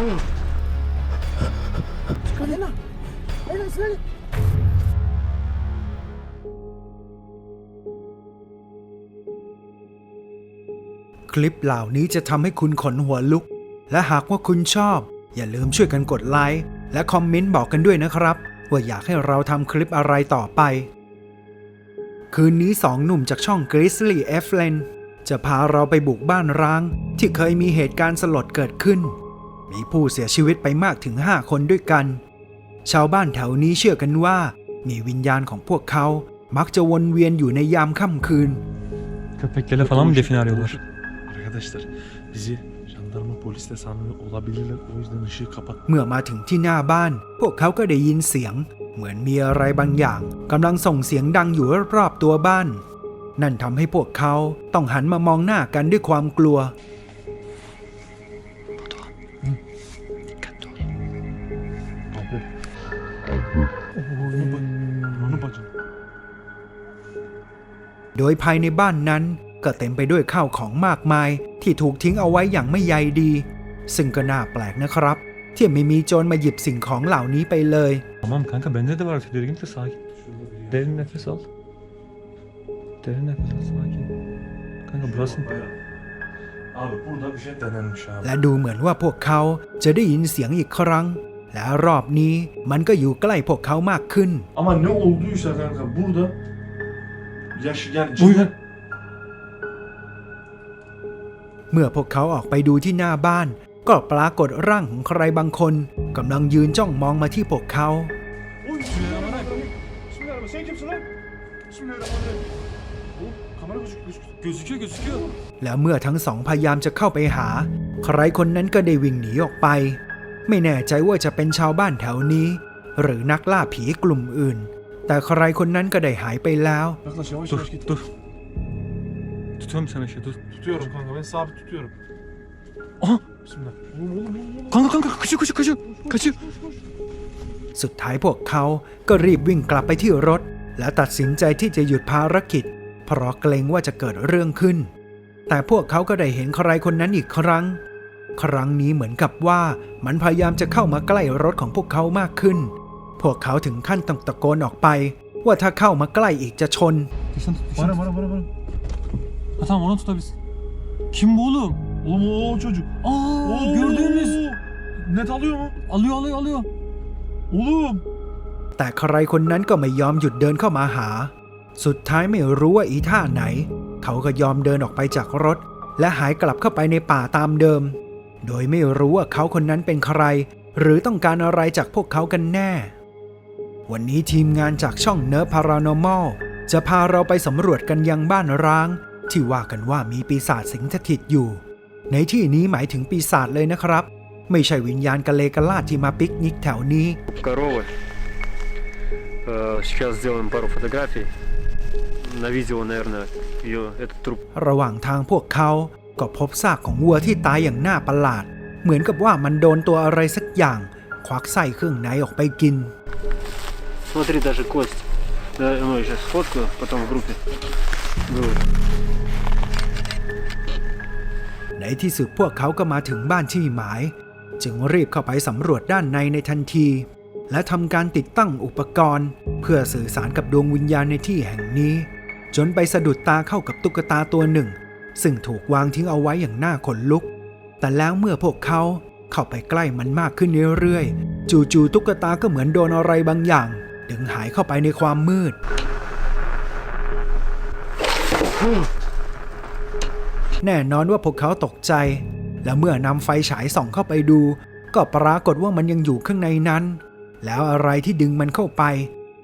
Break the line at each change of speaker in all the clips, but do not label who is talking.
คลิปเหล่านี้จะทำให้คุณขนหัวลุก และหากว่าคุณชอบ อย่าลืมช่วยกันกดไลค์และคอมเมนต์บอกกันด้วยนะครับ ว่าอยากให้เราทำคลิปอะไรต่อไป คืนนี้สองหนุ่มจากช่อง Grizzly f l a n จะพาเราไปบุกบ้านร้าง ที่เคยมีเหตุการณ์สลดเกิดขึ้น มีผู้เสียชีวิตไปมากถึง5คนด้วยกัน ชาวบ้านแถวนี้เชื่อกันว่า มีวิญญาณของพวกเขามักจะวนเวียนอยู่ในยามค่ำคืน
Köpeklerle falan mı define arıyorlar?
Arkadaşlar bizi jandarma polis de sanıyor olabilirler. O yüzden ışığı kapat.
เมื่อมาถึงที่หน้าบ้าน พวกเขาก็ได้ยินเสียง เหมือนมีอะไรบางอย่างกำลังส่งเสียงดังอยู่รอบๆตัวบ้าน นั่นทำให้พวกเขาต้องหันมามองหน้ากันด้วยความกลัว โดยภายในบ้านนั้นก็เต็มไปด้วยข้าวของมากมายที่ถูกทิ้งเอาไว้อย่างไม่ใยดี ซึ่งก็น่าแปลกนะครับ ที่ไม่มีโจรมาหยิบสิ่งของเหล่านี้ไปเลย
Tamam kanka bende de var tedirginlik de sakin. Derin nefes al. Derin nefes al sakin. Kanka burası
Abi burada bir şey denenmiş abi.
และดูเหมือนว่าพวกเขาจะได้ยินเสียงอีกครั้ง และรอบนี้มันก็อยู่ใกล้พวกเขามากขึ้น
Ama ne olduysa kanka burada yaş yani
Bu
cidden
เมื่อพวกเขาออกไปดูที่หน้าบ้าน ก็ปรากฏร่างของใครบางคนกำลังยืนจ้องมองมาที่พวกเขา
Oy bismillahirrahmanirrahim. Bismillahirrahmanirrahim. Sen kimsin lan? Bismillahirrahmanirrahim. Oğlum kamera gözük gözük gözüküyor gözüküyor.
แล้วเมื่อทั้งสองพยายามจะเข้าไปหา ใครคนนั้นก็ได้วิ่งหนีออกไป ไม่แน่ใจว่าจะเป็นชาวบ้านแถวนี้ หรือนักล่าผีกลุ่มอื่น แต่ใครคนนั้นก็ได้หายไปแล้ว
Yaklaş yavaş
Dur
yavaş git.
dur. Tutuyorum sen ışığı dur.
Tutuyorum kanka ben sabit tutuyorum.
Aha
Bismillah. Oğlum oğlum oğlum. oğlum.
kanka kanka kaçıyor kaçıyor kaçıyor. Kaçıyor.
สุดท้ายพวกเขาก็รีบวิ่งกลับไปที่รถ และตัดสินใจที่จะหยุดภารกิจ เพราะเกรงว่าจะเกิดเรื่องขึ้น แต่พวกเขาก็ได้เห็นใครคนนั้นอีกครั้ง ครั้งนี้เหมือนกับว่ามันพยายามจะเข้ามาใกล้รถของพวกเขามากขึ้น พวกเขาถึงขั้นต้องตะโกนออกไป ว่าถ้าเข้ามาใกล้อีกจะชน
Dişten tut
Bana
dişten tut.
bana bana bana.
Ha tamam onu tutabilirsin. Kim bu oğlum?
Oğlum o, o çocuk.
Aa
Oo.
gördüğümüz.
Net alıyor mu?
Alıyor alıyor alıyor.
Oğlum.
แต่ใครคนนั้นก็ไม่ยอมหยุดเดินเข้ามาหา สุดท้ายไม่รู้ว่าอีท่าไหน เขาก็ยอมเดินออกไปจากรถ และหายกลับเข้าไปในป่าตามเดิม โดยไม่รู้ว่าเขาคนนั้นเป็นใคร หรือต้องการอะไรจากพวกเขากันแน่ วันนี้ทีมงานจากช่องเนิร์ Paranormal จะพาเราไปสำรวจกันยังบ้านร้าง ที่ว่ากันว่ามีปีศาจสิงสถิตอยู่ ในที่นี้หมายถึงปีศาจเลยนะครับ ไม่ใช่วิญญาณกะเลกะลาดที่มาปิกนิกแถวนี้
коровы. Э, Сейчас сделаем пару фотографий. На видео, наверное, ее, этот труп
ระหว่างทางพวกเขาก็พบซากของวัวที่ตายอย่างน่าประหลาด เหมือนกับว่ามันโดนตัวอะไรสักอย่าง ควักไส้เครื่องในออกไปกิน
Смотри, даже кость. Да, ну, я сейчас сфоткаю, потом в группе. выложу.
ในที่สุดพวกเขาก็มาถึงบ้านที่หมาย จึงรีบเข้าไปสำรวจด้านในในทันที และทำการติดตั้งอุปกรณ์ เพื่อสื่อสารกับดวงวิญญาณในที่แห่งนี้ จนไปสะดุดตาเข้ากับตุ๊กตาตัวหนึ่ง ซึ่งถูกวางทิ้งเอาไว้อย่างน่าขนลุก แต่แล้วเมื่อพวกเขาเข้าไปใกล้มันมากขึ้นเรื่อยๆจู่ๆตุ๊กตาก็เหมือนโดนอะไรบางอย่าง ึงหายเข้าไปในความมืด แน่นอนว่าพวกเขาตกใจ และเมื่อนำไฟฉายส่องเข้าไปดู ก็ปรากฏว่ามันยังอยู่ข้างในนั้น แล้วอะไรที่ดึงมันเข้าไป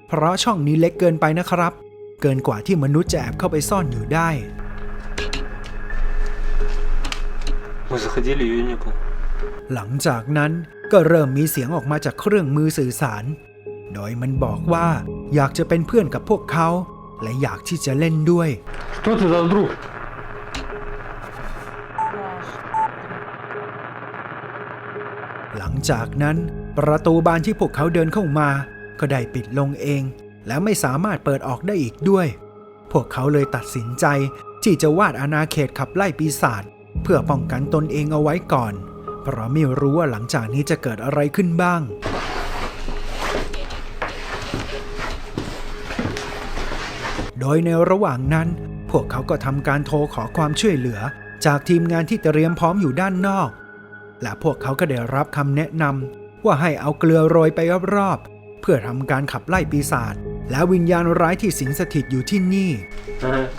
เพราะช่องนี้เล็กเกินไปนะครับ เกินกว่าที่มนุษย์จะแอบเข้าไปซ่อนอยู่ได้ หลังจากนั้นก็เริ่มมีเสียงออกมาจากเครื่องมือสื่อสาร โดยมันบอกว่าอยากจะเป็นเพื่อนกับพวกเขา และอยากที่จะเล่นด้วยหลังจากนั้นประตูบานที่พวกเขาเดินเข้ามา ก็ได้ปิดลงเอง และไม่สามารถเปิดออกได้อีกด้วย พวกเขาเลยตัดสินใจที่จะวาดอาณาเขตขับไล่ปีศาจเพื่อป้องกันตนเองเอาไว้ก่อน เพราะไม่รู้ว่าหลังจากนี้จะเกิดอะไรขึ้นบ้าง โดยในระหว่างนั้น พวกเขาก็ทำการโทรขอความช่วยเหลือ จากทีมงานที่เตรียมพร้อมอยู่ด้านนอก และพวกเขาก็ได้รับคำแนะนำว่าให้เอาเกลือโรยไปรอบๆเพื่อทำการขับไล่ปีศาจและวิญญาณร้ายที่สิงสถิตอยู่ที่นี่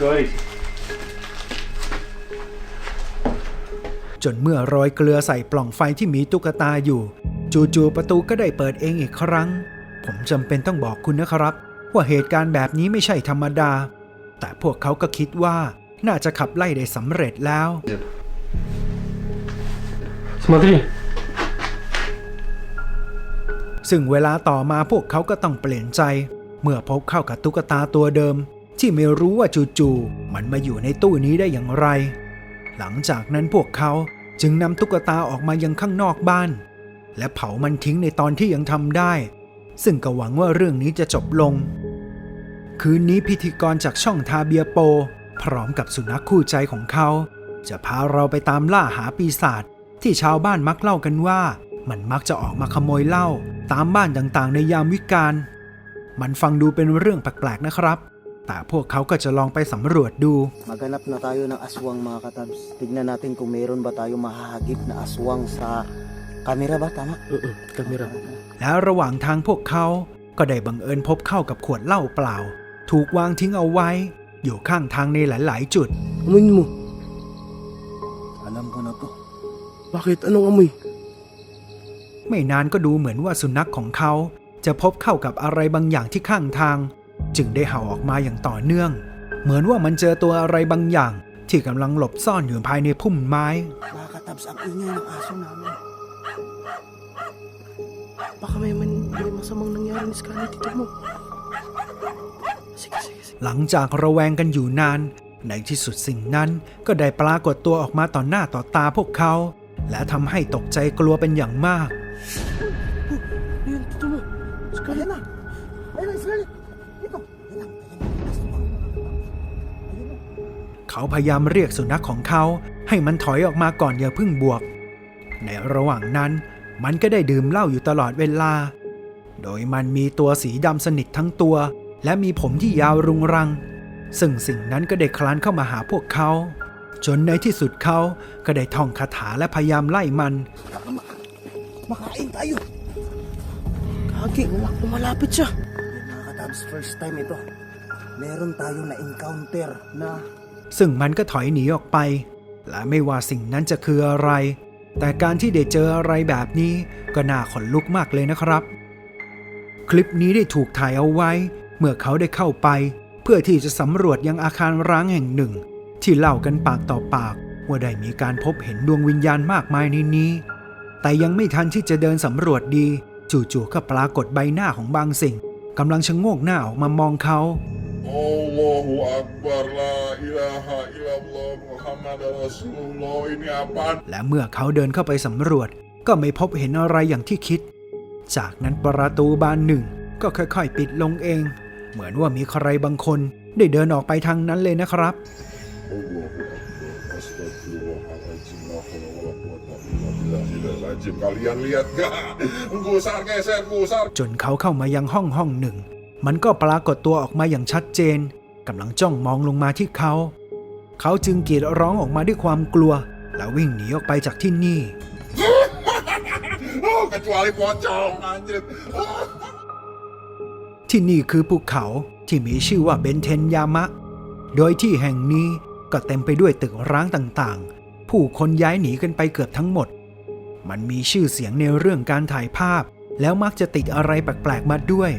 Guys,
จนเมื่อโรยเกลือใส่ปล่องไฟที่มีตุ๊กตาอยู่ จู่ๆประตูก็ได้เปิดเองอีกครั้ง ผมจำเป็นต้องบอกคุณนะครับ ว่าเหตุการณ์แบบนี้ไม่ใช่ธรรมดา แต่พวกเขาก็คิดว่าน่าจะขับไล่ได้สำเร็จแล้ว
Смотри.
ซึ่งเวลาต่อมาพวกเขาก็ต้องเปลี่ยนใจ เมื่อพบเข้ากับตุ๊กตาตัวเดิม ที่ไม่รู้ว่าจู่ๆมันมาอยู่ในตู้นี้ได้อย่างไร หลังจากนั้นพวกเขาจึงนำตุ๊กตาออกมายังข้างนอกบ้าน และเผามันทิ้งในตอนที่ยังทำได้ ซึ่งก็หวังว่าเรื่องนี้จะจบลง คืนนี้พิธีกรจากช่องทาเบียโป พร้อมกับสุนัขคู่ใจของเขา จะพาเราไปตามล่าหาปีศาจที่ชาวบ้านมักเล่ากันว่า มันมักจะออกมาขโมยเหล้าตามบ้านต่างๆ ในยามวิกาลมันฟังดูเป็นเรื่องแปลกๆนะครับ แต่พวกเขาก็จะลองไปสำรวจดู
Maghanap na tayo ng aswang mga katabs. Tignan natin kung mayroon ba tayo mahahagip na aswang sa kamera ba? Tama? kamera.
แล้วระหว่างทางพวกเขาก็ได้บังเอิญพบเข้ากับขวดเหล้าเปล่า ถูกวางทิ้งเอาไว้ อยู่ข้างทางในหลาย ๆ จุด
Amoy mo. Alam ko na to. Bakit? Anong amoy?
ไม่นานก็ดูเหมือนว่าสุนัขของเขาจะพบเข้ากับอะไรบางอย่างที่ข้างทาง จึงได้เห่าออกมาอย่างต่อเนื่อง เหมือนว่ามันเจอตัวอะไรบางอย่าง ที่กำลังหลบซ่อนอยู่ภายในพุ่มไม้
Mga katabs, ang ingay ng aso namin. Baka may, man, may masamang nangyari ni Scarlett dito mo.
หลังจากระแวงกันอยู่นาน ในที่สุดสิ่งนั้นก็ได้ปรากฏตัวออกมาต่อหน้าต่อตาพวกเขา และทำให้ตกใจกลัวเป็นอย่างมากเขาพยายามเรียกสุนัขของเขาให้มันถอยออกมาก่อนอย่าพึ่งบวก ในระหว่างนั้นมันก็ได้ดื่มเหล้าอยู่ตลอดเวลา โดยมันมีตัวสีดำสนิททั้งตัว และมีผมที่ยาวรุงรัง ซึ่งสิ่งนั้นก็ได้คลานเข้ามาหาพวกเขา จนในที่สุดเขาก็ได้ท่องคาถาและพยายามไล่มัน
Makain tayo. Kagi, wala malapit siya. Mga katabs, first time ito. Meron tayo na encounter na
ซึ่งมันก็ถอยหนีออกไป และไม่ว่าสิ่งนั้นจะคืออะไร แต่การที่ได้เจออะไรแบบนี้ก็น่าขนลุกมากเลยนะครับ คลิปนี้ได้ถูกถ่ายเอาไว้ เมื่อเขาได้เข้าไป เพื่อที่จะสำรวจยังอาคารร้างแห่งหนึ่ง ที่เล่ากันปากต่อปาก ว่าได้มีการพบเห็นดวงวิญญาณมากมายในนี้ แต่ยังไม่ทันที่จะเดินสำรวจดี จู่ๆก็ปรากฏใบหน้าของบางสิ่งกำลังชะโงกหน้าออกมามองเขา
Allahu Akbar, la ilaha illallah, Muhammad Rasulullah, ini apaan?
และเมื่อเขาเดินเข้าไปสำรวจ ก็ไม่พบเห็นอะไรอย่างที่คิด จากนั้นประตูบานหนึ่งก็ค่อยๆ ปิดลงเอง เหมือนว่ามีใครบางคน ได้เดินออกไปทางนั้นเลยนะครับ จนเขาเข้ามายังห้องห้องหนึ่ง มันก็ปรากฏตัวออกมาอย่างชัดเจนกำลังจ้องมองลงมาที่เขา เขาจึงกรีดร้องออกมาด้วยความกลัว และวิ่งหนีออกไปจากที่นี่
Oh, kecuali pocong, anjir.
ที่นี่คือภูเขาที่มีชื่อว่าเบนเทนยามะ โดยที่แห่งนี้ก็เต็มไปด้วยตึกร้างต่างๆ ผู้คนย้ายหนีกันไปเกือบทั้งหมด มันมีชื่อเสียงในเรื่องการถ่ายภาพ แล้วมักจะติดอะไรแปลกๆมาด้วย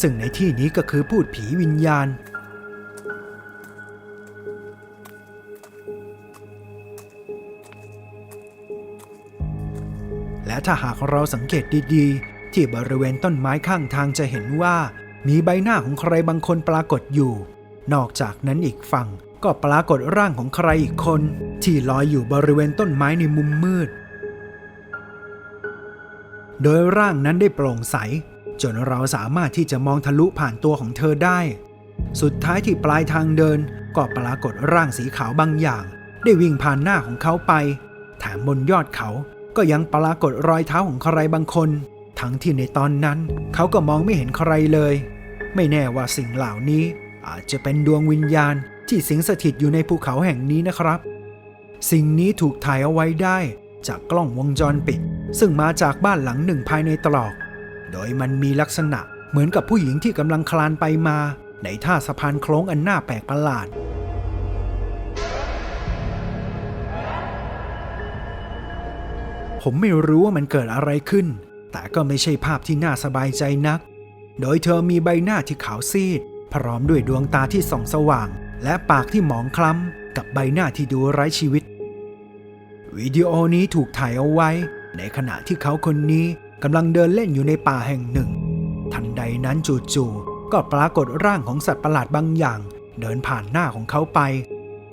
ซึ่งในที่นี้ก็คือพูดผีวิญญาณ และถ้าหากเราสังเกตดีๆ ที่บริเวณต้นไม้ข้างทางจะเห็นว่า มีใบหน้าของใครบางคนปรากฏอยู่ นอกจากนั้นอีกฝั่งก็ปรากฏร่างของใครอีกคน ที่ลอยอยู่บริเวณต้นไม้ในมุมมืด โดยร่างนั้นได้โปร่งใส จนเราสามารถที่จะมองทะลุผ่านตัวของเธอได้ สุดท้ายที่ปลายทางเดิน ก็ปรากฏร่างสีขาวบางอย่าง ได้วิ่งผ่านหน้าของเขาไป แถมบนยอดเขาก็ยังปรากฏรอยเท้าของใครบางคน ทั้งที่ในตอนนั้น เขาก็มองไม่เห็นใครเลย ไม่แน่ว่าสิ่งเหล่านี้ อาจจะเป็นดวงวิญญาณที่สิงสถิตอยู่ในภูเขาแห่งนี้นะครับ สิ่งนี้ถูกถ่ายเอาไว้ได้ จากกล้องวงจรปิด ซึ่งมาจากบ้านหลังหนึ่งภายในตรอก โดยมันมีลักษณะเหมือนกับผู้หญิงที่กำลังคลานไปมา ในท่าสะพานโค้งอันน่าแปลกประหลาดผมไม่รู้ว่ามันเกิดอะไรขึ้น แต่ก็ไม่ใช่ภาพที่น่าสบายใจนัก โดยเธอมีใบหน้าที่ขาวซีด พร้อมด้วยดวงตาที่ส่องสว่าง และปากที่หมองคล้ำ กับใบหน้าที่ดูไร้ชีวิต วิดีโอนี้ถูกถ่ายเอาไว้ ในขณะที่เขาคนนี้กำลังเดินเล่นอยู่ในป่าแห่งหนึ่ง ทันใดนั้นจู่ๆก็ปรากฏร่างของสัตว์ประหลาดบางอย่าง เดินผ่านหน้าของเขาไป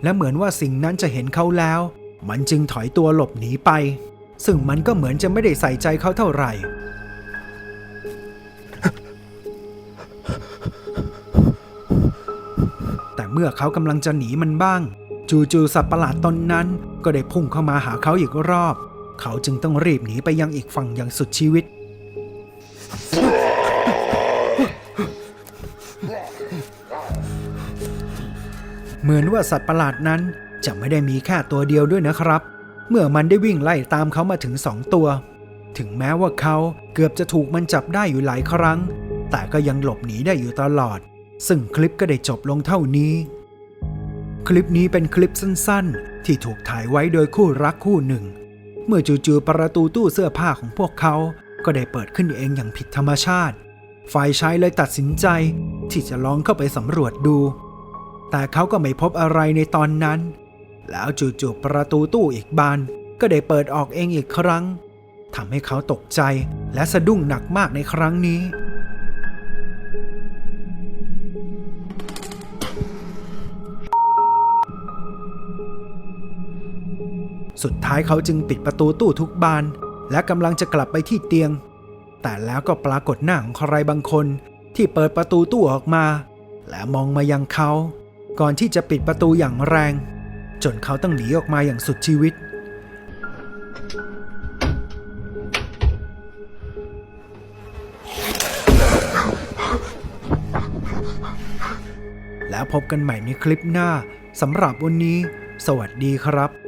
และเหมือนว่าสิ่งนั้นจะเห็นเขาแล้ว มันจึงถอยตัวหลบหนีไป ซึ่งมันก็เหมือนจะไม่ได้ใส่ใจเขาเท่าไหร่ เมื่อเขากำลังจะหนีมันบ้าง จู่ๆสัตว์ประหลาดตนนั้นก็ได้พุ่งเข้ามาหาเขาอีกรอบ เขาจึงต้องรีบหนีไปยังอีกฝั่งอย่างสุดชีวิต เหมือนว่าสัตว์ประหลาดนั้นจะไม่ได้มีแค่ตัวเดียวด้วยนะครับ เมื่อมันได้วิ่งไล่ตามเขามาถึงสองตัว ถึงแม้ว่าเขาเกือบจะถูกมันจับได้อยู่หลายครั้ง แต่ก็ยังหลบหนีได้อยู่ตลอด ซึ่งคลิปก็ได้จบลงเท่านี้ คลิปนี้เป็นคลิปสั้นๆ ที่ถูกถ่ายไว้โดยคู่รักคู่หนึ่ง เมื่อจู่ๆประตูตู้เสื้อผ้าของพวกเขาก็ได้เปิดขึ้นเองอย่างผิดธรรมชาติ ฝ่ายชายเลยตัดสินใจ ที่จะลองเข้าไปสำรวจดู แต่เขาก็ไม่พบอะไรในตอนนั้น แล้วจู่ๆประตูตู้อีกบานก็ได้เปิดออกเองอีกครั้งทำให้เขาตกใจและสะดุ้งหนักมากในครั้งนี้ สุดท้ายเขาจึงปิดประตูตู้ทุกบาน และกำลังจะกลับไปที่เตียง แต่แล้วก็ปรากฏหน้าของใครบางคนที่เปิดประตูตู้ออกมา และมองมายังเขา ก่อนที่จะปิดประตูอย่างแรง จนเขาต้องหนีออกมาอย่างสุดชีวิต แล้วพบกันใหม่ในคลิปหน้าสำหรับวันนี้ สวัสดีครับ